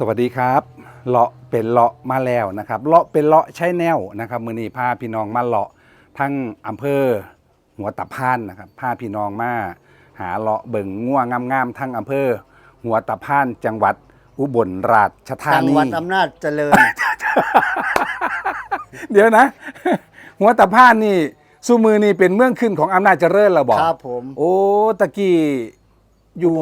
สวัสดีครับเลาะเป็นเลาะมาแล้วนะครับเลาะเป็นเลาะใช้แนวนะครับมือนี้พาพี่น้องมาเลาะทั้งอำเภอหัวตะพานนะครับพาพี่น้องมาหาเลาะเบิ่งง่วงงามๆทั้งอำเภอ หัวตะพานจังหวัดอุบลราชธาจังนี หวัดอำนาจเจริญ เดี๋ยวนะ หัวตะพานนี่สุมือนี่เป็นเมืองขึ้นของอำนาจเจริญเราบอกครับผม โอ้ตะกี้อยู่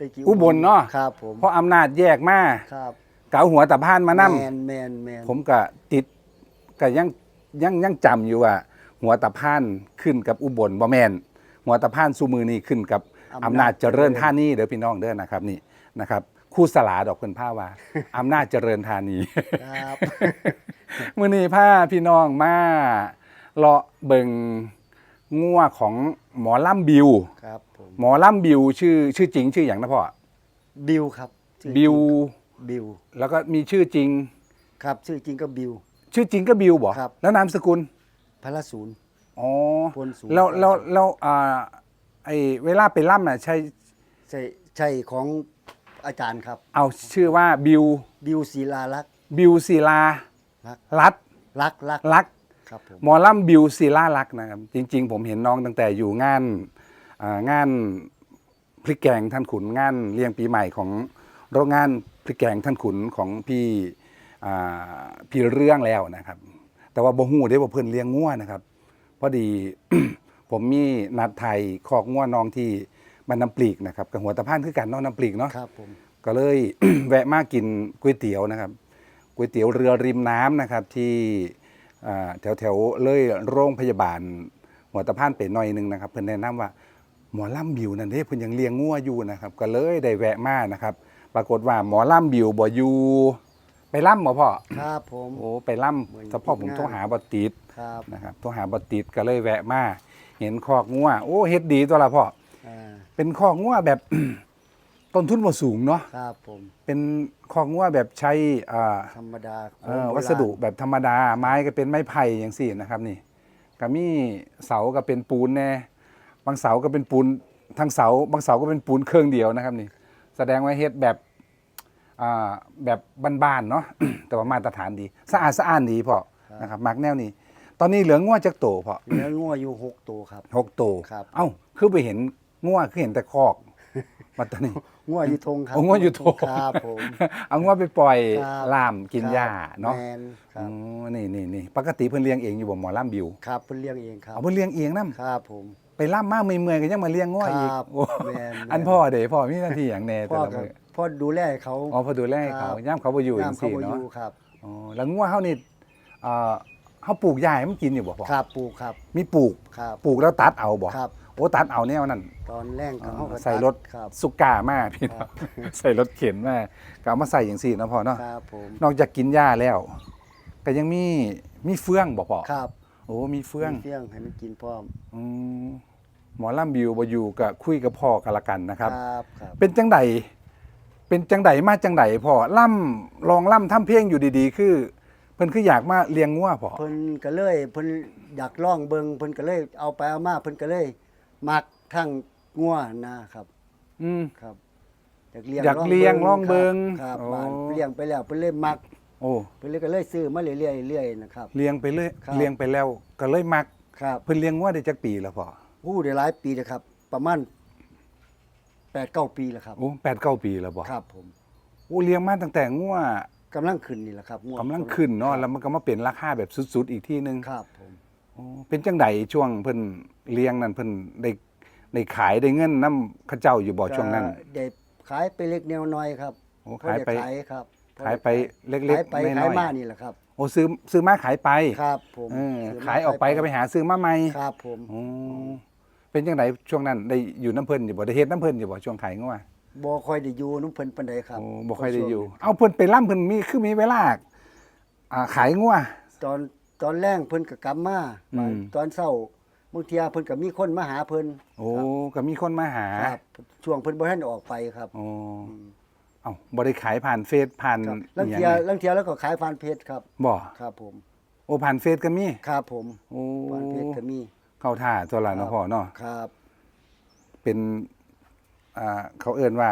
ตะกี้อุบลเนาะครับผมเพราะอำนาจแยกมาครับเกาหัวตะพานมานั่แมนแมนแมนผมก็ติดก็ยังยังยังจำอยู่ว่า หัวตะพานขึ้นกับอุบลบ่แมนหัวตะพานสุมือนี่ขึ้นกับอำนาจเจริญท่านีเด้อพี่น้องเด้อนะครับนี่นะครับคู่สลาดอกเพิ่นผ้าว่าอำนาจเจริญธานีครับ มื้อนี้พาพี่น้องมาเลาะเบิง งัวของหมอล่ำบิว ครับผมหมอล่ำบิวชื่อชื่อจริง ชื่ออย่างนะพ่อบิวครับชื่อบิว บิว แล้วก็มีชื่อจริง ครับ ชื่อจริงก็บิว ชื่อจริงก็บิวบ่ครับ แล้วนามสกุลพระศูนย์อ๋อพลสูงแล้วแล้วแล้วอ่าไอเวลาไปล่ำน่ะใช่ใช่ใช่ของอาจารย์ครับ เอาชื่อว่าบิวบิวศิลาลักษณ์บิวศิลารัก รัตรักรักลักษณ์ ครับผมหมอล่ำบิวศิลาลักษณ์นะครับ จริง ๆ ผมเห็นน้องตั้งแต่อยู่งานอ่างานพริกแกงท่านขุนงานเลี้ยงปีใหม่ของโรงงานพริกแกงท่านขุนของพี่อ่าพี่เรื่องแล้วนะครับ แต่ว่าบ่ฮู้ได้ว่าเพิ่นเลี้ยงงัวนะครับพอดี ผมมีนัดไทยคอกงัวน้องที่มันน้ำปลีกนะครับกับหัวตะพานคือกันเนาะน้ำปลีกเนาะ ครับผม ก็เลย แวะมากินก๋วยเตี๋ยวนะครับก๋วยเตี๋ยวเรือริมน้ำนะครับที่ แถวแถวๆเลยโรงพยาบาลหัวตะพานไปหน่อยหนึงนะครับ เพิ่นแนะนำว่าหมอล่ำบิวนั่นเด้เพิ่นยังเลี้ยงงัวอยู่นะครับ ก็เลยได้แวะมานะครับ ปรากฏว่าหมอล่ำบิวบ่อยู่ไปล่ำบ่พ่อครับผมโอ้ไปล่ำเฉพาะผมโทรหาบ่ติดครับนะครับโทรหาบ่ติดก็เลยแวะมาเห็นคอกงัวโอ้เฮ็ดดีตัวละพ่ออ่าเป็นคอกงัวแบบ ต้นทุนบ่สูงเนาะครับผมเป็นคอกงัวแบบใช้อ่าธรรมดาเอ่อของโบราณวัสดุแบบธรรมดา ไม้ก็เป็นไม้ไผ่อย่างสี่นะครับนี่ก็มีเสาก็เป็นปูนแน่บางเสาก็เป็นปูนทั้งเสาบางเสาก็เป็นปูนเครื่องเดียวนะครับนี่ แสดงว่าเฮ็ดแบบอ่าแบบบ้านๆเนาะ แต่ว่ามาตรฐานดี สะอาดสะอ้านดีพอนะครับมักแนวนี้ ตอนนี้เหลืองัวจักโตพอเนื้องัวอยู่หกตัวครับหกโตครับ เอ้าคือไปเห็นงัวคือเห็นแต่คอก มาตอนนี้งัวอยู่ทงครับโอ้งัวอยู่ทงครับผม เอางัวไปปล่อยครับล่ามกินหญ้าเนาะแมนคอ๋รัอบนี่นี่นี่ปกติเพิ่นเลี้ยงเองอยู่บ่หมอล่ำบิวครับเพิ่นเลี้ยงเองครับเอาเพิ่นเลี้ยงเองนํครับผม ไปล่ำมากเมื่อยๆก็ยังมาเลี้ยงง้ออีกครับโอ้แม่นๆ อันพ่อเด้พ่อมีหน้าที่อย่างแน่แต่พ่อละกับมื้อพ่อดูแลให้เขาอ๋อพอดูแลให้เขาครับย่ามเขาบ่อยู่จัย่ามงเขาซี่บ่อเนาะ ยู่ครับ อ๋อแล้วงัวเฮานี่เอ่อเฮาปลูกหญ้าให้มันกินอยู่บ่พ่อครับปลูกครับ มีปลูก ครับปลูกแล้วตัดเอาบ่ครับ โอ้ตัดเอาแนวนั้นตอนแรกก็เขาก็ใส่รถครับ สุก้ามาพี่น้องใส่รถเข็นมาก็เอามาใส่จังซี่เนาะพ่อเนาะครับผมนอกจากกินหญ้าแล้วก็ยังมีมีเฟืองบ่พ่อครับโอ้มีเฟืองมีเฟื่องให้มันกินพร้อมอืมหมอลำบิวบอยู่กับคุยกับพ่อกันละกันนะครับ ครับครับเป็นจังไดเป็นจังไดมาจังไดพ่อล่ำลองล่ำทำเพลงอยู่ดีๆ คือ เพิ่นคืออยากมาเลี้ยงงัวพ่อเพิ่นก็เลยเพิ่นอยากลองเบิ่งเพิ่นก็เลยเอาไปเอามาเพิ่นก็เลย มักทั้งงัวนะครับ อืม ครับอยากเลี้ยงอยากเลี้ยงลองเบิ่งครับโอ้ บ้านเลี้ยงไปแล้วเพิ่นเลยมักโอ้เพิ่นเลยก็เลยซื้อมาเรื่อยๆเรื่อยๆนะครับ เลี้ยงไปเรื่อยครับ เลี้ยงไปแล้วก็เลยมักครับเพิ่นเลี้ยงงัวได้จักปีแล้วพ่ออู้ได้หลายปีแล้วครับ ประมาณ8 9ปีแล้วครับ โอ้แปดเก้าปีแล้วบ่ครับผมโอ้เลี้ยงมาตั้งแต่งัวกำลังขึ้นนี่แหละครับง่วงกำลังขึ้นเนาะครับแล้วมันก็มาเป็นราคาแบบสุดๆอีกที่นึง ครับผมโอ้ เป็นจังไดช่วงเพิ่นเลี้ยงนั่นเพิ่นได้ได้ขายได้เงินนํเขาเจ้าอยู่บ่ช่วงนั้น ก็ได้ขายไปเล็กแนวน้อยครับโอ้พอขายได้ไปขายครับพอขายไปได้เล็กขายไปๆน้ขาอยยมานี่แหละครับ ๆโอ้ซื้อซื้อมาขายไปครับผมเออซื้มขายออกไปก็ไปหาซื้อมาใหม่ครับผมโอ้เป็นจังไดช่วงนั้นได้อยู่น้ำเพิ่นอยู่บ่ได้เฮ็ดน้ำเพิ่นอยู่บ่ช่วงขายงัวบ่ค่อยได้อยู่น้ำเพิ่นปานใดครับโอ้บ่ค่อยได้อยู่ เอาเพิ่นไปล่ำเพิ่นมีคือมีเวลาอ่าขายงัวตอน ตอนแรกเพิ่นก็กลับมาอืม ตอนเช้าบางเทียเพิ่นก็มีคนมาหาเพิ่นโอ้ก็มีคนมาหาครับช่วงเพิ่นบ่ทันออกไปครับโอ้เอ้าบ่ได้ขายผ่านเฟซผ่านครับลังอิหเทียไลังเทียแล้วก็ขายผ่านเพจครับ บ่ครับผมโอ้ผ่านเฟซก็มีครับผมโอ้ผ่านเพจก็มีเข้าท่าตัวละเนาะพ่อเนาะครับ เป็นอ่าเขาเอิ้นว่า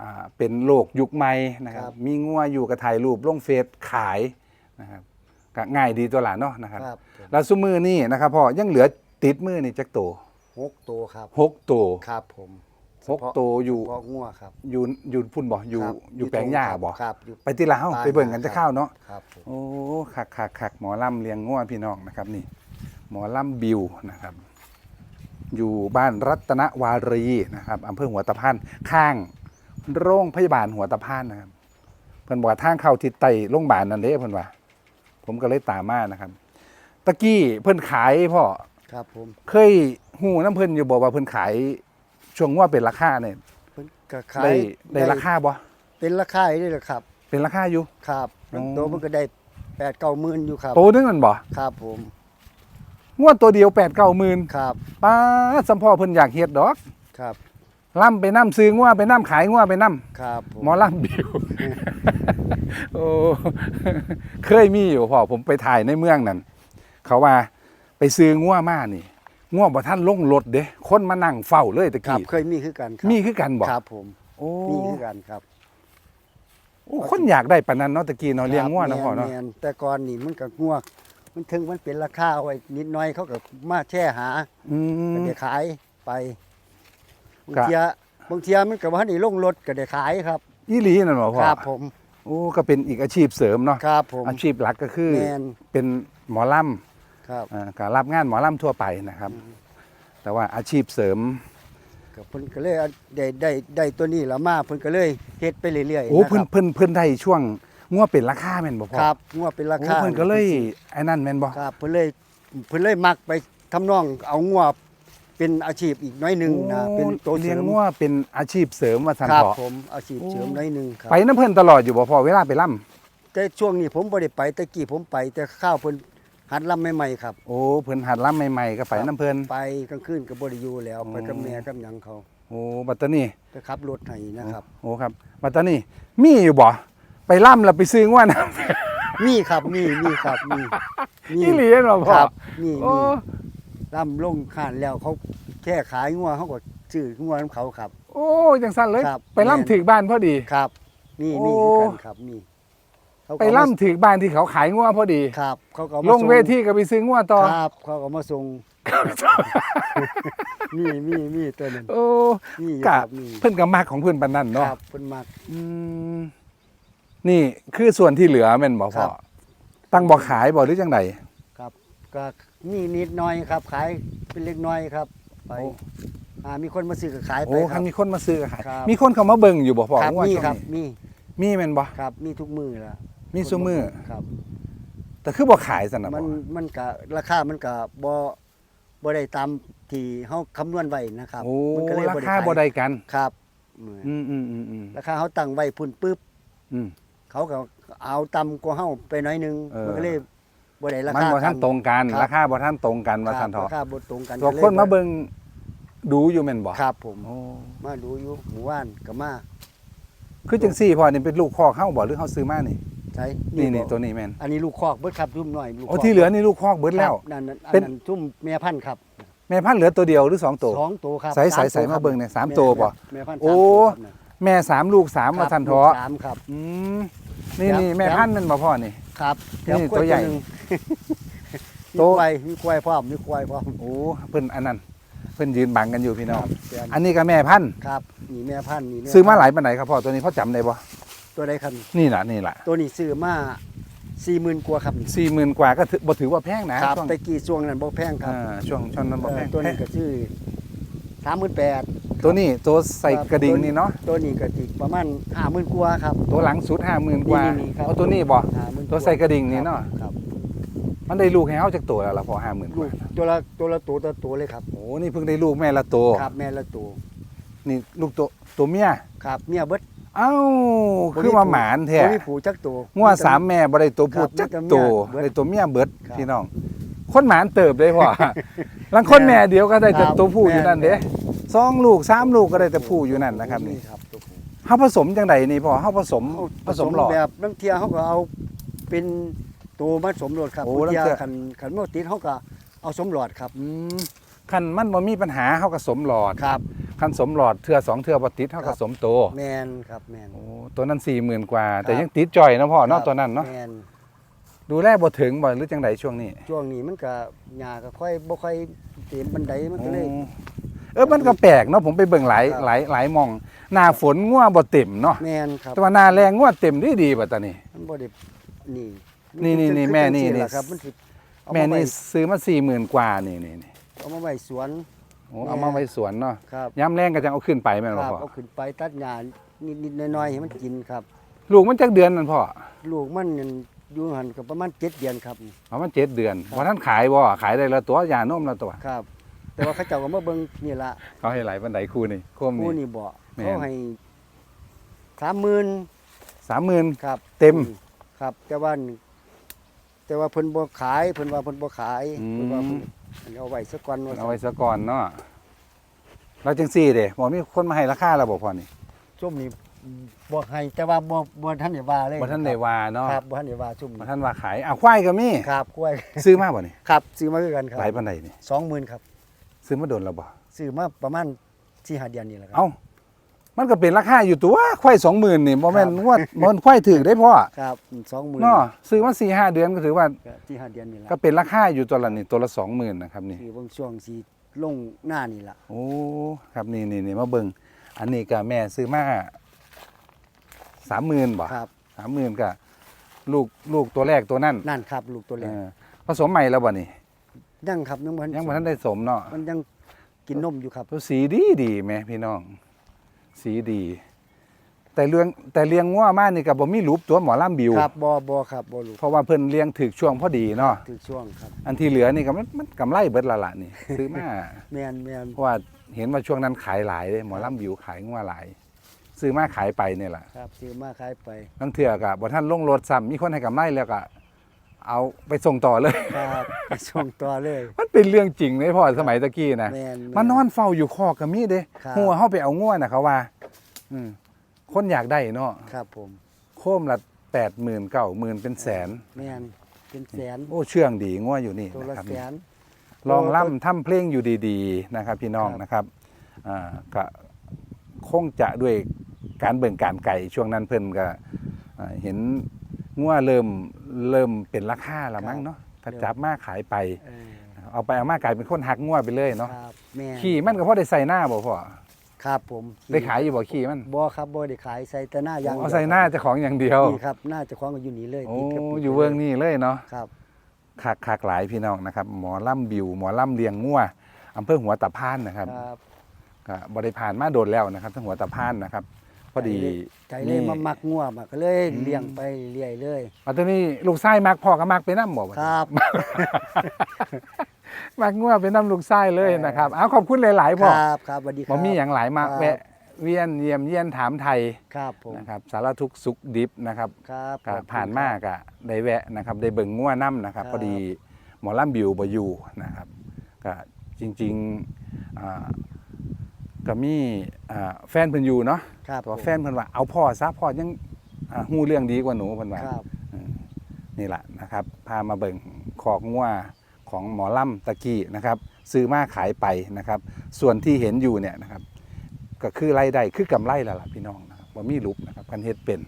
อ่าเป็นโลกยุคใหม่นะครัครับบมีงัวอยู่กับถ่ายรูปลงเฟซขายนะครับ ก็ง่ายดีตัวหลานเนาะนะครับ ครับผมแล้วซุมือนี่นะครับพ่อยังเหลือติดมือนี่จักโตวหกตัวครับหกตัวครับผมหกตัวอยู่เฉพาะงัวครับอยู่อยู่พุ่นบ่อยู่ครับอยู่แปลงหญ้าบ่ครับอยู่ ไปที่ลาวปลายไปเบิ่งกันนาจะเข้าวเนาะ ครับผม โอ้คักคักคักหมอลำเลี้ยงงัวพี่น้องนะครับนี่ หมอลำบิวนะครับ อยู่บ้านรัตนวารีนะครับอำเภอหัวตะพานข้างโรงพยาบาลหัวตะพานนะครับเพิ่นบอกว่าทางเข้าทิศใต้โรงพยาบาลนั่นเด้เพิ่นว่า ผมก็เลยตามมานะครับ ตะกี้เพิ่นขายพ่อครับผมเคยหูน้ำเพิ่นอยู่บอกว่าเพิ่นขายช่วงว่าเป็นราคาเนี่ยเพิ่นก็ขายได้ได้ราคาบ่เป็นราคาได้เลยครับ เป็นราคาอยู่ครับอ๋อตัวมันก็ได้แปดเก้าหมื่นอยู่ครับโตนึงนั่นบ่ครับผมงวดตัวเดียว8 9 0 0 0 0ครับป้าดสัมพ่อเพิ่นอยากเฮ็ดดอกครับล่ำไปน้ำซื้องัวไปน้ำขายงัวไปน้ครับผำหมอล่ำบิว โอ้เคยมีอยู่พ่อผมไปถ่ายในเมืองนั่นเขาว่าไปซื้องัวมานี่งัวบ่ท่านลงรถเด้คนมานั่งเฝ้าเลยตะครับ กี้เคยมีคือกันครับมีคือกันบ่ครับผมโอ้มีคือกันครับโอ้คนอยากได้ปานนั้นเนาะตะกี้เนาะเลี้ยงงัวเนาะพ่อเนาะแม่แต่ก่อนนี่มันก็งัวมันถึงมันเป็นราคาเอาไว้นิดหน้อยเขาก็มาแช่หาอืก็ม ได้ขายไปบางกะเทียบางเทียมันก็บ่ทันได้ลงรถก็ได้ขายครับ อีหลีนั่นบ่พ่อครับผม โอ้ก็เป็นอีกอาชีพเสริมเนาะครับผม อาชีพหลักก็คือแม่น เป็นหมอลำครับอ่าการรับงานหมอลำทั่วไปนะครับ แต่ว่าอาชีพเสริมก็เพิ่นก็เลยเอาได้ได้ได้ตัวนี้ละมาเพิ่นก็เลยเฮ็ดไปเรื่อยๆโอ้เพิ่นนะครับเพิ่นเพิ่นได้ช่วงงัวเป็นราคาแม่นบ่พ่อครับงัวเป็นราโอ้คาเพิ่นก็เลยไอ้นั่นแม่นบ่ครับเพิ่นเลยเพิ่นเลยมักไปทำนองเอางัว เป็นอาชีพอีกน้อยหนึงนะโอ้เป็นตัวเลี้เลี้ยยงงงัวเป็นอาชีพเสริมว่าซั่นครับเถาะ ผมอาชีพโอ้เสริมน้อยหนึงครับไปน้ำเพิ่นตลอดอยู่บ่พ่อเวลาไปล่ำแต่ช่วงนี้ผมบ่ได้ไปแต่กี้ผมไป แต่ข้าวเพิ่นหัดลำใหม่ๆครับโอ้เพิ่นหัดล่ำใหม่ๆก็ไปน้ำเพิ่น ไปกลางคืนก็บ่ได้อยู่แล้วอ๋อไปกับแม่กับหยังเขาโอ้บัดตานี้ไปขับรถให้นะครับ โอ้ครับบัดตานี้มีอยู่บ่ไปล่ำแล้วไปซื้องัวนะมีครับมีมีครับมีมีอีหลีเนาะพ่อครับมีโอ้มี ลำลงข้านแล้วเขาแค่ขายงัวเขาก็ซื้องัวของเขาครับ โอ้จังซั่นเลย ครับ ไปล่ำถึงบ้านพอดี ครับมีโอ้มีคือกันครับมีเขาก็ไปล่ำถึงบ้านที่เขาขายงัวพอดี ครับ เขาก็อามาลงส่เวทีก็ไปซื้องัวต่อครับ เขาก็มาส่งมีมีมีตัวนึงโอ้มีอยู่กะครับมีเพิ่นก็มักของเพิ่นปานนั้นคเนาะรับเพิ่นมัก อืมนี่คือส่วนที่เหลือแม่นบ่ครัพ่อบตั้งบ่ขายบ่หรือจังไดครับ ก็มีนิดหน่อยครับ ขายเป็นเล็กน้อยครับ ไปโอ้ อ่ามีคนมาซื้อก็ขายไปโอ้คคัรันบมีคนมาซื้อก็ขายครับ มีคนเข้ามาเบิ่งอยู่บ่พ่อครับว่ามีช่วงครับนี้มีมีแม่นบ่ครับมีทุกมือแล้วมีซุมือครับ แต่คือบ่ขายซั่นน่ะมันพ่อมันก็ราคามันก็บ่บ่ได้ตามที่เฮาคำนวณไว้นะครับโอ้มันก็เลยราบ่ได้คาขายบ่ได้กัน ครับอืมอืมอืมอืมราคาเฮาตั้งไว้พุ่นปึ๊บอืม เขาก็เอาต่ำกว่าเฮาไปหน่อยหนึงเออ มันก็เลย บ่ได้รามันคาบ่ทันตรงกันครับราคาบ่ทันตรงกันว่าคซั่รับนเถาะราคาบ่ตรงกันตัวก็ลยคนมาเบิ่งดูอยู่แม่นบ่ครับผมโอ้มาดูอยู่หมู่บ้านก็มาคือจังซี่พ่อนี่เป็นลูกคอกเฮาบ่หรือเฮาซื้อมานี่ใช่นี่นี่บ่ตัวนี้แม่นอันนี้ลูกคอกเบิดครับรุ่มน้อยลูกคโอ้อกที่เหลือนี่ลูกคอกเบิดแล้วครับนั่นนั่นอันเป็นนั้นทุ่มแม่พันธุ์ครับแม่พันธุ์เหลือตัวเดียวหรือสองตัวสองตัวครับใส่ใส่มใส่ตัวมาครับเบิ่งเนี่ยสามแตัวบ่แม่พันธุ์โอ้สามตัวครับแม่สามลูกสามครัมาบทันลูเถาะกสามครับอืม นี่ครับนี่แม่ครับพันธุ์แมันบ่พ่อนี่ ครับนี่แถมกล้ตัวใหญ่นึ่งโต มีควายมีควายพร้อมมีควายพร้อมโอ้เพิ่นอันนั้นเพิ่นยืนบังกันอยู่พี่น้องแม่นอันนี้ก็แม่พันธุ์ครับนี่แม่พันธุ์นี่แซื้อมาหลายปานไหนครับพ่อตัวนี้พ่อจำได้บ่ตัวใดครับนี่ล่ะนี่ล่ะตัวนี้ซื้อมาสี่หมื่นกว่าครับสี่หมื่นกว่าก็ถือบ่ถือว่าแพงนะครับช่วงแต่กี่ช่วงนั้นบ่แพงครับอ่าช่วงช่วงนั้นบ่แพงเออตัวนี้ก็ซื้อสามหมื่นแปด ตัวนี้ตัวใส่กระดิ่งนี่เนาะตัวนี้ก็สิประมาณห้าหมื่นกว่าครับ ตัวหลังสุดห้าหมื่นกว่านี่ๆครับเอาตัวนี้บ่50,000ตัวใส่กระดิ่งนี่เนาะครับมันได้ลูกให้เฮาจากตัวแล้วล่ะพอห้าหมื่นกลูว่ากตัวละตัวละตัวตัวตัวเลยครับโอ้นี่เพิ่งได้ลูกแม่ละตัวครับแม่ละตัวนี่ลูกตัวตัวเมียครับเมียเบิดเอ้าบ่มีคือว่าหมานแท้ตัวนี้ผูจักตัวงัวสามแม่บ่ได้ตัวผู้ครับจักมีแต่เมียตัวเบิดได้ตัวเมียเบิดครับพี่น้องคนหมานเติบได้พ่อลังคนแม่เดียวก็ได้แต่ครับตัวผู้อยู่นั่นเด้แม่ สองลูกสามลูกก็ได้แต่ผู้อยู่นั่นนะครับนี่ครับตัวผู้เฮาผสมจังไดนี่พ่อเฮาผสมเอาผสมหลอด แบบบางเทียเขาก็เอาเป็นตัวมาสมรสครับโอ้บางเทียแล้วเทื่อขันขันโมติดเขาก็เอาสมหลอดครับอืมคันมันบ่มีปัญหาเฮาก็สมหลอดครับ คันสมหลอดเทื่อสองเทื่อบ่ติดเท่ากับครับสมโตแมนครับแมน โอ้ตัวนั้นสี่หมื่นกว่า แต่ครับ ยังติดจ่อยเนาะพ่อเนาะครับตัวนั้นเนาะแมนดูแลบ่ถึงบ่หรือจังไดช่วงนี้ช่วงนี้มันก็หญ้าก็ค่อยบ่ค่อยเต็มบันไดมันก็เลย โอ้ เออมันก็แปลกเนาะผมไปเบิ่งหลายครับหลายหลายหมอง หน้าฝนงัวบ่เต็มเนาะแมนครับแต่ว่าหน้าแรงงัวเต็มดีดีๆบัดตานี้มันบ่ได้นี่นี่นี่นี่คือแม่จังนี่ซี่นี่ล่ะครับมันสิเอาแม่มาไว้นี่ซื้อมาสี่หมื่นกว่านี่นี่นี่เอามาไว้สวนโอ้เอามาไว้สวนเนาะครับย้ำแรงก็จะเอาขึ้นไปแม่นคบ่รับพ่อเอาขึ้นไปตัดหญ้านิดๆหน้อยๆให้มันกินครับ ลูกมันจักเดือนนั่นพ่อลูกมันนั่นอยู่หันก็ประมาณ7เดือนครับประมาณเจ็ดเดือนครับว่าท่านขายบ่ขายได้แล้วตัว ยานมแล้วตัวครับ แต่ว่าเขาเจ้าก็มาเบิ่งนี่ล่ะเขาให้หลายปันไดคู่นี่โคมผู้นี่นี่บ่แม่น เขาให้สามหมื่นสามหมื่น ครับเต็มครับ แต่ว่านี่แต่ว่าเพิ่นบ่ขายเพิ่นว่าเพิ่นบ่ขายอืม เพิ่นว่าเพิ่นเอาไว้สักก่อนว่าเอาไว้ซะก่อนเนาะแล้วจังซี่เด้บ่มีคนมาให้ราคาแล้วบ่พ่อนี่ซุ่มนี่บ่ให้แต่ว่าบ่บ่ทันได้ว่าเลยบ่ท่านได้ว่าเนาะครับบ่ทันได้ว่าซุ่มบ่นี่ท่านว่าขายอ้าวควายก็มีครับกล้วย ซื้อมาบ่นี่ครับซื้อมาคือกันครับหลายปันไดนี่20,000ครับ ซื้อมาโดนแล้วบ่ซื้อมาประมาณ4-5เดือนนี่แหละครัเอ้า มันก็เป็นราคาอยู่ตัวควาย20,000นี่บ่แม่นครับว่าบ่นควายถึกได้พ่อครับ20,000เนาะซื้อมา4-5เดือนก็ถือว่าก็4-5เดือนนี่แหละก็เป็นราคาอยู่ตัวละนี่ตัวละ20,000นะครับนี่คือเบางช่วงสิลงหน้านี่ล่ะโอ้ครับนี่นี่นี่มาเบิ่งอันนี้ก็แม่ซื้อมาสามหมื่นบ่ครับสามหมื่นก็ลูกลูกตัวแรกตัวนั่นนั่นครับ ลูกตัวแรเอกอผสมใหม่แล้วบ่นี่ ยังครับยังบ่ทันยังบ่ทันได้สมเนาะมันยังกินนมอยู่ครับตัวสีดีดีแม่พี่น้อง สีดี แต่เลี้ยงแต่เลี้ยงงัวมานี่ก็บ่มีรูปตัวหมอลำบิวครับบ่บ่ครับบ่ลูกเพราะว่าเพิ่นเลี้ยงถึกช่วงพอดีเนาะถึงช่วงครับ อันที่เหลือนี่ก็มันมันกำไรเบิดละละนี่ซื้อมาแม่นแม่นเพราะว่าเห็นว่าช่วงนั้นขายหลายเลยหมอลำบิวขายงัวหลายซื้อมาขายไปเนี่ยแหละครับซื้อมาขายไปทั้งเถื่อกับบ่ท่านลงรถซ้ำมีคนให้กำไรแล้วก็ เอาไปส่งต่อเลย ครับไปส่งต่อเลย มันเป็นเรื่องจริงเลยพ่อสมัยตะกี้นะแม่นมานอนเฝ้าอยู่คอกกับมีเด้ครับ หัวเฮาไปเอาง่วน่ะเขาว่า อืมคนอยากได้เนาะครับผมโคมละแปดหมื่นเก้าหมื่นเป็นแสน แม่นเป็นแสนโอ้เชื่องดีง่วอยู่นี่ตัวละนะครับแสน ลองล่ำทำเพลงอยู่ดีๆนะครับ พี่น้องครับ นะครับอ่าก็คงจะด้วยการเบิ่งการไก่ช่วงนั้นเพิ่นก็อ่าเห็น งัวเริ่มเริ่มเป็นราคาแล้วมั้งเนาะถ้าจับมาขายไป เออเอาไปเอามากลายเป็นคนหักงัวไปเลยเนาะครับแม่นขี่มันก็พอได้ใส่หน้าบ่พ่อครับผมได้ขายอยู่บ่ขี่มันบ่ครับบ่ได้ขายใส่แต่หน้าอย่างเอาดียวใส่หน้าเจ้าของอย่างเดียวนี่ครับหน้าเจะคว้าของก็อยู่นี่เลยโอ้ติดกับติดอยู่เวิงนี่เลยเนาะ ครับ คักคักหลายพี่น้องนะครับหมอล่ำบิวหมอล่ำเลียงงัวอำเภอหัวตะพานนะครับครับก็บริพานมาโดนแล้วนะครับทั้งหัวตะพานนะครับ พอดีใจเลยมามักงัวมาก็เลยอืมเลี้ยงไปเรื่อยเลยมาตอนนี้ลูกไส้มักพ่อก็มักไปน้ำบ่บัดคนี้รับมักงัวไปน้ำลูกไส้เลยนะครับเอาขอบคุณหลายๆคพ่อรับครับสวัสดีคผรับมมีอย่างหลายมากครับแวะเวียนเยี่ยมเยี่ยนถามไทยครับผมนะครับสารทุกข์สุขดิบนะครับครับก็ขอบคุณผ่านมากอะได้แวะนะครับได้เบิ่งงัวน้ำนะครับครับพอดีหมอลำบิวบอยู่นะครับก็จริงๆอ่า ก็มีอ่าแฟนเพิ่นอยู่เนาะครับแต่ว่าแฟนเพิ่นว่าเอาพ่อซะพ่อยังอ่าฮู้เรื่องดีกว่าหนูเพิ่นว่า ครับนี่แหละนะครับพามาเบิ่งขอกงัวของหมอลำตะกี้นะครับ ซื้อมาขายไปนะครับ ส่วนที่เห็นอยู่เนี่ยนะครับ ก็คือรายได้คือกำไรแล้วล่ะพี่น้องนะครับว่ามีลุบนะครับกันเฮ็ดเป็น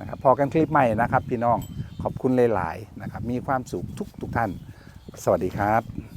นะครับพอกันคลิปใหม่นะครับ พี่น้องขอบคุณหลายๆนะครับ มีความสุขทุกทุกท่าน สวัสดีครับ